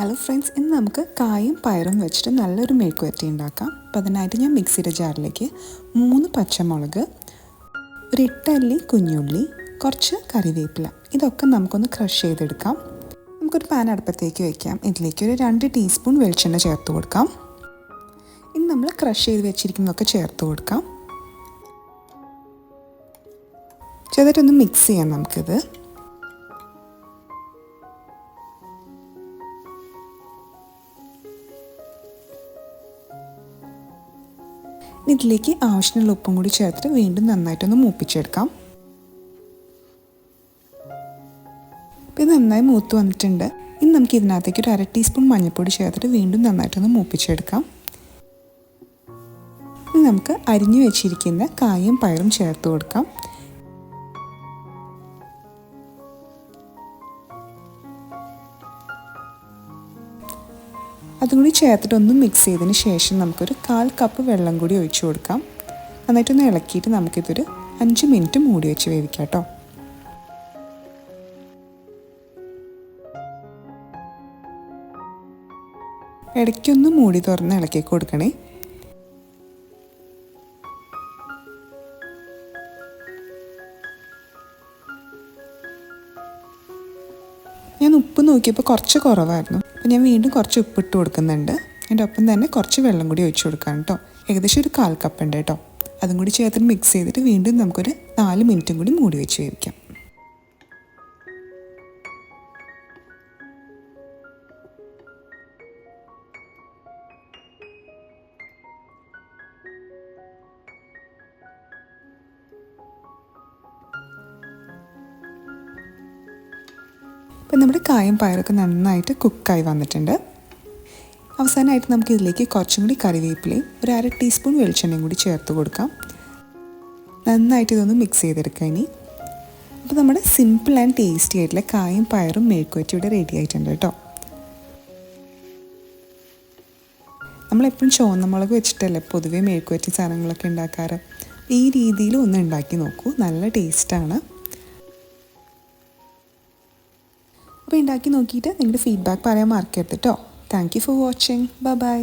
Hello friends ഇന്ന് നമുക്ക് കായും പയറും വെച്ചിട്ട് നല്ലൊരു മെഴുക്ക് വരട്ടി ഉണ്ടാക്കാം. അപ്പോൾ അതിനായിട്ട് ഞാൻ മിക്സിയുടെ ജാറിലേക്ക് മൂന്ന് പച്ചമുളക് ഒരു ഇട്ടല്ലി കുഞ്ഞുള്ളി കുറച്ച് കറിവേപ്പില. ഇതൊക്കെ നമുക്കൊന്ന് ക്രഷ് ചെയ്തെടുക്കാം. നമുക്കൊരു പാൻ അടുപ്പത്തേക്ക് വയ്ക്കാം ഇതിലേക്ക് ഒരു രണ്ട് ടീസ്പൂൺ വെളിച്ചെണ്ണ ചേർത്ത് കൊടുക്കാം. ഇനി നമ്മൾ ക്രഷ് ചെയ്ത് വെച്ചിരിക്കുന്നതൊക്കെ ചേർത്ത് കൊടുക്കാം. ചെറുതായിട്ടൊന്ന് മിക്സ് ചെയ്യാം നമുക്കിത്. ഇതിലേക്ക് ആവശ്യമുള്ള ഉപ്പും കൂടി ചേർത്തിട്ട് വീണ്ടും നന്നായിട്ടൊന്ന് മൂപ്പിച്ചെടുക്കാം. ഇത് നന്നായി മൂത്ത് വന്നിട്ടുണ്ട്. ഇനി നമുക്ക് ഇതിനകത്തേക്ക് ഒരു അര ടീസ്പൂൺ മഞ്ഞൾപ്പൊടി ചേർത്തിട്ട് വീണ്ടും നന്നായിട്ടൊന്ന് മൂപ്പിച്ചെടുക്കാം. ഇനി നമുക്ക് അരിഞ്ഞു വെച്ചിരിക്കുന്ന കായും പയറും ചേർത്ത് കൊടുക്കാം. അതും കൂടി ചേർത്തിട്ട് ഒന്ന് മിക്സ് ചെയ്തതിന് ശേഷം നമുക്കൊരു കാൽ കപ്പ് വെള്ളം കൂടി ഒഴിച്ചു കൊടുക്കാം. നന്നായിട്ടൊന്ന് ഇളക്കിയിട്ട് നമുക്കിതൊരു അഞ്ച് മിനിറ്റ് മൂടി വെച്ച് വേവിക്കാം കേട്ടോ. ഇടയ്ക്കൊന്ന് മൂടി തുറന്ന് ഇളക്കി കൊടുക്കണേ. ഞാൻ ഉപ്പ് നോക്കിയപ്പോൾ കുറച്ച് കുറവായിരുന്നു. ഞാൻ വീണ്ടും കുറച്ച് ഉപ്പിട്ട് കൊടുക്കുന്നുണ്ട്. അതിന്റെ ഒപ്പം തന്നെ കുറച്ച് വെള്ളം കൂടി ഒഴിച്ചു കൊടുക്കാം കേട്ടോ ഏകദേശം ഒരു കാൽ കപ്പ് ഉണ്ട് കേട്ടോ അതും കൂടി ചേർത്തിട്ട് മിക്സ് ചെയ്തിട്ട് വീണ്ടും നമുക്കൊരു നാല് മിനിറ്റും കൂടി മൂടി വെച്ച് വേവിക്കാം. ഇപ്പം നമ്മുടെ കായും പയറൊക്കെ നന്നായിട്ട് കുക്കായി വന്നിട്ടുണ്ട്. അവസാനമായിട്ട് നമുക്ക് ഇതിലേക്ക് കുറച്ചും കൂടി കറിവേപ്പിലയും ഒരു അര ടീസ്പൂൺ വെളിച്ചെണ്ണയും കൂടി ചേർത്ത് കൊടുക്കാം. നന്നായിട്ട് ഇതൊന്ന് മിക്സ് ചെയ്തെടുക്കാം ഇനി. അപ്പോൾ നമ്മുടെ സിമ്പിൾ ആൻഡ് ടേസ്റ്റി ആയിട്ടുള്ള കായും പയറും മെഴുക്കുവറ്റി ഇവിടെ റെഡി ആയിട്ടുണ്ട് കേട്ടോ. നമ്മളെപ്പോഴും ചുവന്ന മുളക് വെച്ചിട്ടല്ലേ പൊതുവേ മെഴുക്കുവറ്റി സാധനങ്ങളൊക്കെ ഉണ്ടാക്കാറ്? ഈ രീതിയിൽ ഒന്ന് ഉണ്ടാക്കി നോക്കൂ. നല്ല ടേസ്റ്റാണ് അപ്പോൾ ഉണ്ടാക്കി നോക്കിയിട്ട് നിങ്ങളുടെ ഫീഡ്ബാക്ക് പറയാൻ മറക്കരുത് കേട്ടോ thank you for watching bye bye